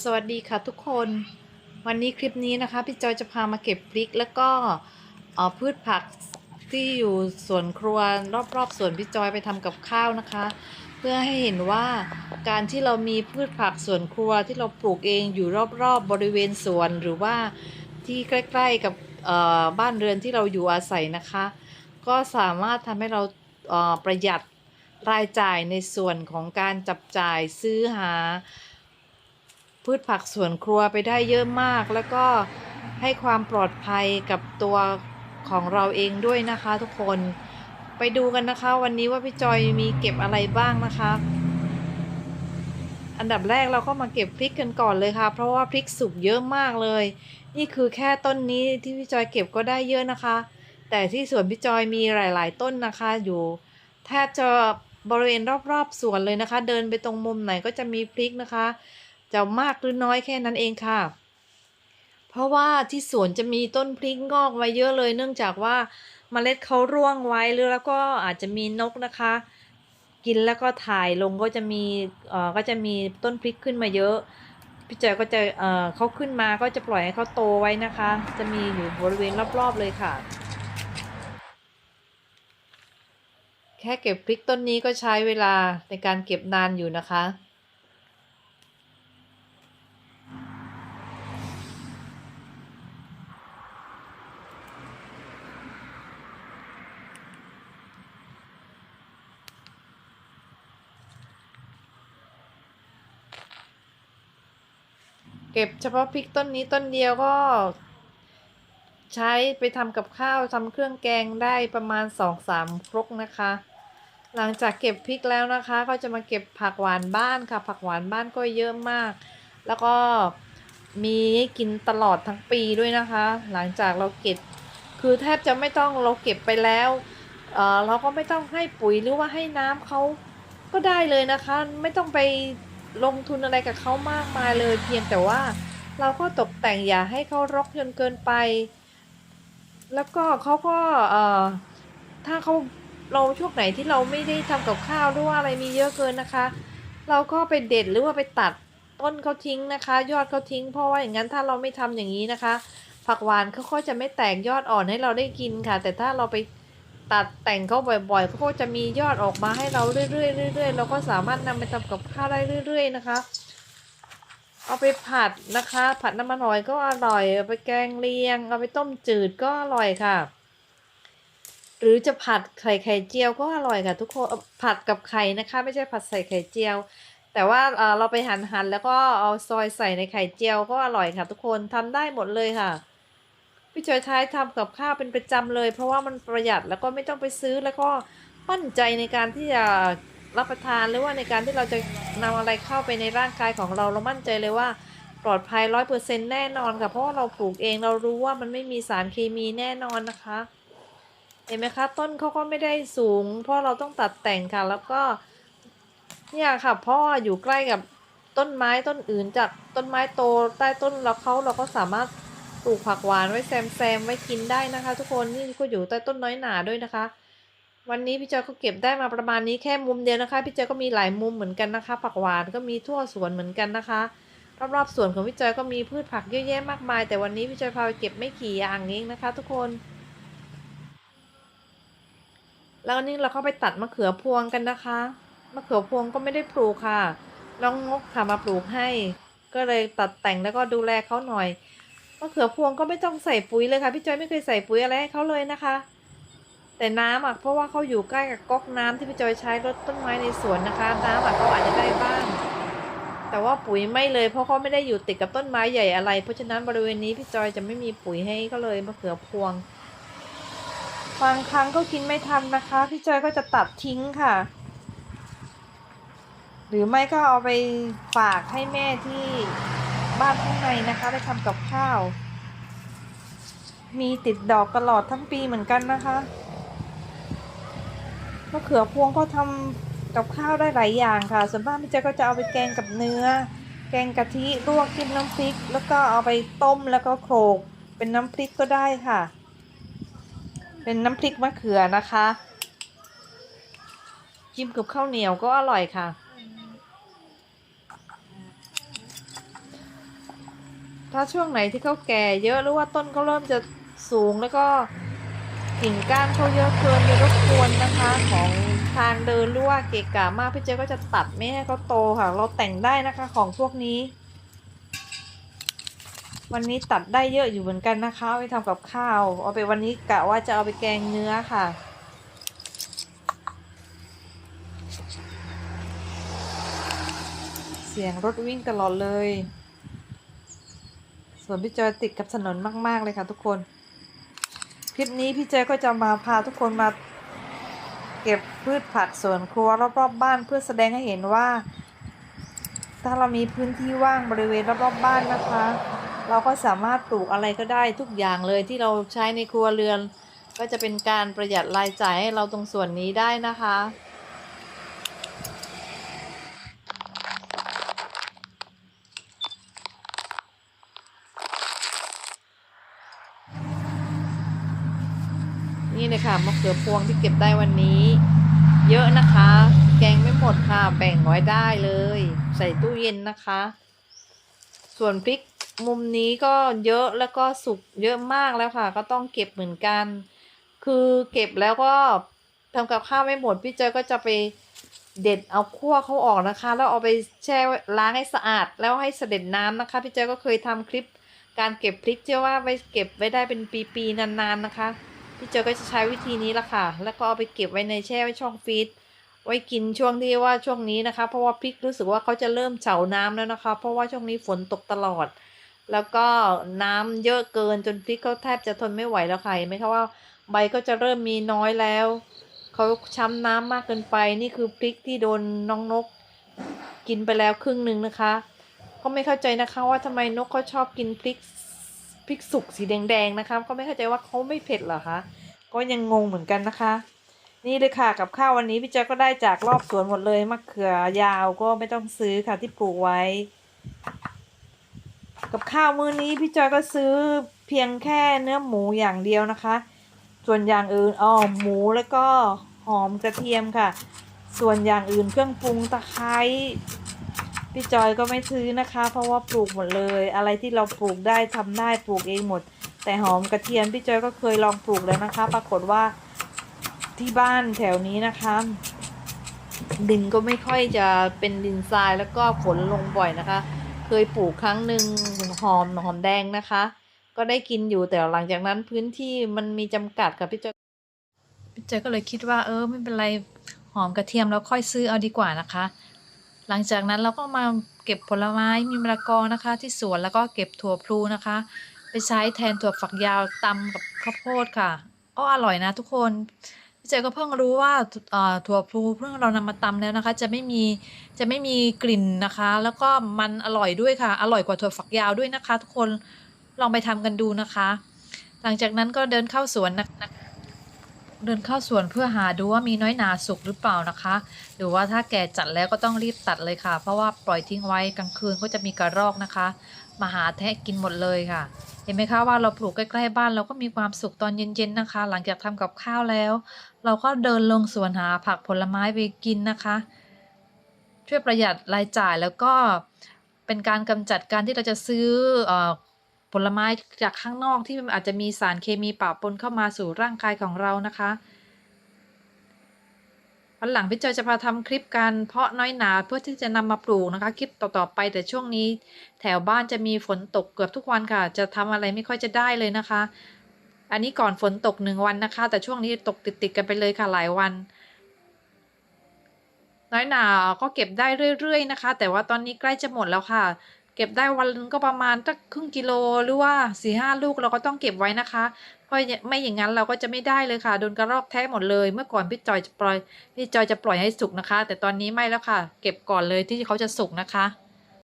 สวัสดีค่ะทุกคน วันนี้คลิปนี้นะคะ พี่จอยจะพามาเก็บพริกแล้วก็พืชผักที่อยู่สวนครัวรอบๆสวนพี่จอยไปทำกับข้าวนะคะ เพื่อให้เห็นว่าการที่เรามีพืชผักสวนครัวที่เราปลูกเองอยู่รอบๆบริเวณสวนหรือว่าที่ใกล้ๆกับบ้านเรือนที่เราอยู่อาศัยนะคะ ก็สามารถทำให้เราประหยัดรายจ่ายในส่วนของการจับจ่ายซื้อหา พืชผักสวนครัวไปได้เยอะมาก แล้วก็ให้ความปลอดภัยกับตัวของเราเองด้วยนะคะทุกคนไปดูกันนะคะ วันนี้ว่าพี่จอยมีเก็บอะไรบ้างนะคะ อันดับแรกเราก็มาเก็บพริกกันก่อนเลยค่ะ เพราะว่าพริกสุกเยอะมากเลย นี่คือแค่ต้นนี้ที่พี่จอยเก็บก็ได้เยอะนะคะ แต่ที่สวนพี่จอยมีหลาย ๆ ต้นนะคะ อยู่แทบจะบริเวณรอบ ๆ สวนเลยนะคะ เดินไปตรงมุมไหนก็จะมีพริกนะคะ จะมากหรือน้อยแค่นั้นเองค่ะ เพราะว่าที่สวนจะมีต้นพริกงอกไว้เยอะเลย เนื่องจากว่าเมล็ดเขาร่วงไว้หรือแล้วก็อาจจะมีนกนะคะ กินแล้วก็ถ่ายลงก็จะมีเอ่อก็จะมีต้นพริกขึ้นมาเยอะพี่เจอยก็จะเอ่อเขาขึ้นมาก็จะปล่อยให้เขาโตไว้นะคะ จะมีอยู่บริเวณรอบๆเลยค่ะแค่เก็บพริกต้นนี้ก็ใช้เวลาในการเก็บนานอยู่นะคะ เก็บเฉพาะพริกต้นนี้ต้นเดียวก็ ใช้ไปทำกับข้าวทำเครื่องแกงได้ประมาณสองสามครกนะคะ หลังจากเก็บพริกแล้วนะคะ ก็จะมาเก็บผักหวานบ้านค่ะ ผักหวานบ้านก็เยอะมาก แล้วก็มีกินตลอดทั้งปีด้วยนะคะ หลังจากเราเก็บ คือแทบจะไม่ต้องเราเก็บไปแล้วเออเราก็ไม่ต้องให้ปุ๋ยหรือว่าให้น้ำเขาก็ได้เลยนะคะ ไม่ต้องไป ลงทุนอะไรกับเขามากมายเลยเพียงแต่ว่าเราก็ตกแต่งอย่าให้เขารกจนเกินไป แล้วก็เขาก็เอ่อถ้าเขาเราช่วงไหนที่เราไม่ได้ทำกับข้าวหรือว่าอะไรมีเยอะเกินนะคะ เราก็ไปเด็ดหรือว่าไปตัดต้นเขาทิ้งนะคะ ยอดเขาทิ้ง เพราะว่าอย่างนั้นถ้าเราไม่ทำอย่างนี้นะคะ ผักหวานเขาก็จะไม่แตกยอดอ่อนให้เราได้กินค่ะ แต่ถ้าเราไป ตัดแต่งเขาบ่อยๆเขาก็จะมียอดออกมาให้เราเรื่อยๆเรื่อยๆเราก็สามารถนำไปทำกับข้าวได้เรื่อย ๆ นะคะ เอาไปผัดนะคะ ผัดน้ำมันหอยก็อร่อยเอาไปแกงเลียง เอาไปต้มจืดก็อร่อยค่ะ หรือจะผัดไข่ไข่เจียวก็อร่อยค่ะทุกคนผัดกับไข่นะคะ ไม่ใช่ผัดใส่ไข่เจียว แต่ว่าเอ่อเราไปหั่นหั่นแล้วก็เอาซอยใส่ในไข่เจียวก็อร่อยค่ะ ทุกคนทำได้หมดเลยค่ะ พี่จอยท้ายทำกับข้าวเป็นประจำเลย เพราะว่ามันประหยัดแล้วก็ไม่ต้องไปซื้อแล้วก็มั่นใจในการที่จะรับประทานหรือว่าในการที่เราจะนำอะไรเข้าไปในร่างกายของเราเรามั่นใจเลยว่าปลอดภัยร้อยเปอร์เซ็นต์แน่นอนค่ะเพราะว่าเราปลูกเองเรารู้ว่ามันไม่มีสารเคมีแน่นอนนะคะ เห็นไหมคะต้นเขาก็ไม่ได้สูง เพราะเราต้องตัดแต่งค่ะ แล้วก็เนี่ยค่ะเพราะว่าอยู่ใกล้กับต้นไม้ต้นอื่นจากต้นไม้โตใต้ต้นเราเขาเราก็สามารถ ปลูกผักหวานไว้แซมแซมไว้กินได้นะคะ ทุกคนนี่ก็อยู่ใต้ต้นน้อยหนาด้วยนะคะ วันนี้พี่จอยก็เก็บได้มาประมาณนี้แค่มุมเดียวนะคะ พี่จอยก็มีหลายมุมเหมือนกันนะคะ ผักหวานก็มีทั่วสวนเหมือนกันนะคะ รอบๆสวนของพี่จอยก็มีพืชผักเยอะแยะมากมาย แต่วันนี้พี่จอยพาไปเก็บไม่กี่อย่างเองนะคะ ทุกคนแล้วนี่เราเข้าไปตัดมะเขือพวงกันนะคะ มะเขือพวงก็ไม่ได้ปลูกค่ะ น้องงกค่ะมาปลูกให้ ก็เลยตัดแต่งแล้วก็ดูแลเขาหน่อย มะเขือพวงก็ไม่ต้องใส่ปุ๋ยเลยค่ะพี่จอยไม่เคยใส่ปุ๋ยอะไรให้เขาเลยนะคะ แต่น้ำอะเพราะว่าเขาอยู่ใกล้กับก๊อกน้ำที่พี่จอยใช้รดต้นไม้ในสวนนะคะ น้ำอะเขาอาจจะได้บ้าง แต่ว่าปุ๋ยไม่เลย เพราะเขาไม่ได้อยู่ติดกับต้นไม้ใหญ่อะไร เพราะฉะนั้นบริเวณนี้พี่จอยจะไม่มีปุ๋ยให้ก็เลยมะเขือพวงบางครั้งก็กินไม่ทันนะคะพี่จอยก็จะตัดทิ้งค่ะ หรือไม่ก็เอาไปฝากให้แม่ที่ บ้านข้างในนะคะ ไปทำกับข้าว มีติดดอกตลอดทั้งปีเหมือนกันนะคะมะเขือพวงก็ทำกับข้าวได้หลายอย่างค่ะ ส่วนมากพี่เจก็จะเอาไปแกงกับเนื้อ แกงกะทิลวกกินน้ำพริก แล้วก็เอาไปต้มแล้วก็โขลกเป็นน้ำพริกก็ได้ค่ะ เป็นน้ำพริกมะเขือนะคะจิ้มกับข้าวเหนียวก็อร่อยค่ะ ถ้าช่วงไหนที่เขาแก่เยอะหรือว่าต้นเขาเริ่มจะสูงแล้วก็กิ่งก้านเขาเยอะเกินไปรบกวนนะคะของทางเดินหรือว่าเกะกะมากพี่เจก็จะตัดไม่ให้เขาโตค่ะ เราแต่งได้นะคะของพวกนี้ วันนี้ตัดได้เยอะอยู่เหมือนกันนะคะเอาไปทำกับข้าวเอาไปวันนี้กะว่าจะเอาไปแกงเนื้อค่ะเสียงรถวิ่งตลอดเลย ส่วนพี่จอยติดกับถนนมาก ๆ เลยค่ะทุกคน คลิปนี้พี่จอยก็จะมาพาทุกคนมา เก็บพืชผักสวนครัวรอบๆบบ้านเพื่อแสดงให้เห็นว่า ถ้าเรามีพื้นที่ว่างบริเวณรอบๆบบ้านนะคะ เราก็สามารถปลูกอะไรก็ได้ทุกอย่างเลยที่เราใช้ในครัวเรือน ก็จะเป็นการประหยัดรายจ่ายให้เราตรงส่วนนี้ได้นะคะ เลยค่ะมะเขือพวงที่เก็บได้วันนี้ เยอะนะคะ แกงไม่หมดค่ะ แบ่งไว้ได้เลย ใส่ตู้เย็นนะคะ ส่วนพริกมุมนี้ก็เยอะแล้วก็สุกเยอะมากแล้วค่ะ ก็ต้องเก็บเหมือนกัน คือเก็บแล้วก็ทำกับข้าวไม่หมดพี่เจอก็จะไปเด็ดเอาคั่วเขาออกนะคะ แล้วเอาไปแช่ล้างให้สะอาด แล้วให้เสด็จน้ำนะคะ พี่เจอก็เคยทำคลิปการเก็บพริกเชื่อว่าไวเก็บไว้ได้เป็นปีๆนานๆนะคะ พี่เจอก็จะใช้วิธีนี้ละค่ะ แล้วก็เอาไปเก็บไว้ในแช่ไว้ช่องฟรีซไว้กินช่วงที่ว่าช่วงนี้นะคะ เพราะว่าพริกรู้สึกว่าเขาจะเริ่มเฉาน้ำแล้วนะคะ เพราะว่าช่วงนี้ฝนตกตลอด แล้วก็น้ำเยอะเกินจนพริกเขาแทบจะทนไม่ไหวแล้วค่ะเห็นไหมคะว่าใบก็จะเริ่มมีน้อยแล้วเขาช้ำน้ำมากเกินไปนี่คือพริกที่โดนน้องนก กินไปแล้วครึ่งหนึ่งนะคะ ก็ไม่เข้าใจนะคะว่าทำไมนกเขาชอบกินพริก พริกสุกสีแดงๆนะคะก็ไม่เข้าใจว่าเขาไม่เผ็ดเหรอคะก็ยังงงเหมือนกันนะคะ นี่เลยค่ะกับข้าววันนี้พี่แจ๊คก็ได้จากรอบสวนหมดเลยมะเขือยาวก็ไม่ต้องซื้อค่ะที่ปลูกไว้ กับข้าวมื้อนี้พี่จอยก็ซื้อเพียงแค่เนื้อหมูอย่างเดียวนะคะ ส่วนอย่างอื่นอ๋อหมูแล้วก็หอมกระเทียมค่ะ ส่วนอย่างอื่นเครื่องปรุงตะไคร้ พี่จอยก็ไม่ซื้อนะคะ เพราะว่าปลูกหมดเลย อะไรที่เราปลูกได้ทำได้ปลูกเองหมด แต่หอมกระเทียมพี่จอยก็เคยลองปลูกแล้วนะคะ ปรากฏว่าที่บ้านแถวนี้นะคะ ดินก็ไม่ค่อยจะเป็นดินทรายแล้วก็ฝนลงบ่อยนะคะ เคยปลูกครั้งหนึ่งหอมหอมแดงนะคะ ก็ได้กินอยู่แต่หลังจากนั้นพื้นที่มันมีจำกัดค่ะพี่จอยพี่จอยก็เลยคิดว่า เออไม่เป็นไรหอมกระเทียมแล้วค่อยซื้อเอาดีกว่านะคะ หลังจากนั้นเราก็มาเก็บผลไม้มีมะละกอนะคะ ที่สวนแล้วก็เก็บถั่วพลูนะคะ ไปใช้แทนถั่วฝักยาวตำกับข้าวโพดค่ะก็อร่อยนะทุกคนพี่เจก็เพิ่งรู้ว่าถั่วพลูเพิ่งเรานำมาตำแล้วนะคะ จะไม่มีจะไม่มีกลิ่นนะคะ แล้วก็มันอร่อยด้วยค่ะ อร่อยกว่าถั่วฝักยาวด้วยนะคะ ทุกคนลองไปทำกันดูนะคะ หลังจากนั้นก็เดินเข้าสวนนะคะ เดินเข้าสวนเพื่อหาดูว่ามีน้อยหนาสุกหรือเปล่านะคะ หรือว่าถ้าแก่จัดแล้วก็ต้องรีบตัดเลยค่ะ เพราะว่าปล่อยทิ้งไว้กลางคืนก็จะมีกระรอกนะคะ มาหาแทะกินหมดเลยค่ะ เห็นไหมคะว่าเราปลูกใกล้ๆบ้านเราก็มีความสุขตอนเย็นๆนะคะ หลังจากทำกับข้าวแล้ว เราก็เดินลงสวนหาผักผลไม้ไปกินนะคะ ช่วยประหยัดรายจ่ายแล้วก็เป็นการกำจัดการที่เราจะซื้ออ ผลไม้จากข้างนอกที่อาจจะมีสารเคมีปะปนเข้ามาสู่ร่างกายของเรานะคะวันหลังพี่จอยจะพาทำคลิปการเพาะน้อยหนาเพื่อที่จะนำมาปลูกนะคะ คลิปต่อๆไปแต่ช่วงนี้ แถวบ้านจะมีฝนตกเกือบทุกวันค่ะ จะทำอะไรไม่ค่อยจะได้เลยนะคะ อันนี้ก่อนฝนตกหนึ่งวันนะคะ แต่ช่วงนี้ตกติดๆกันไปเลยค่ะหลายวัน น้อยหนาก็เก็บได้เรื่อยๆนะคะ แต่ว่าตอนนี้ใกล้จะหมดแล้วค่ะ เก็บได้วันนึงก็ประมาณสักครึ่งกิโลหรือว่าสี่ห้าลูกเราก็ต้องเก็บไว้นะคะ เพราะไม่อย่างนั้นเราก็จะไม่ได้เลยค่ะโดนกระรอกแท้หมดเลย เมื่อก่อนพี่จอยจะปล่อยพี่จอยจะปล่อยให้สุกนะคะ แต่ตอนนี้ไม่แล้วค่ะ เก็บก่อนเลยที่เขาจะสุกนะคะ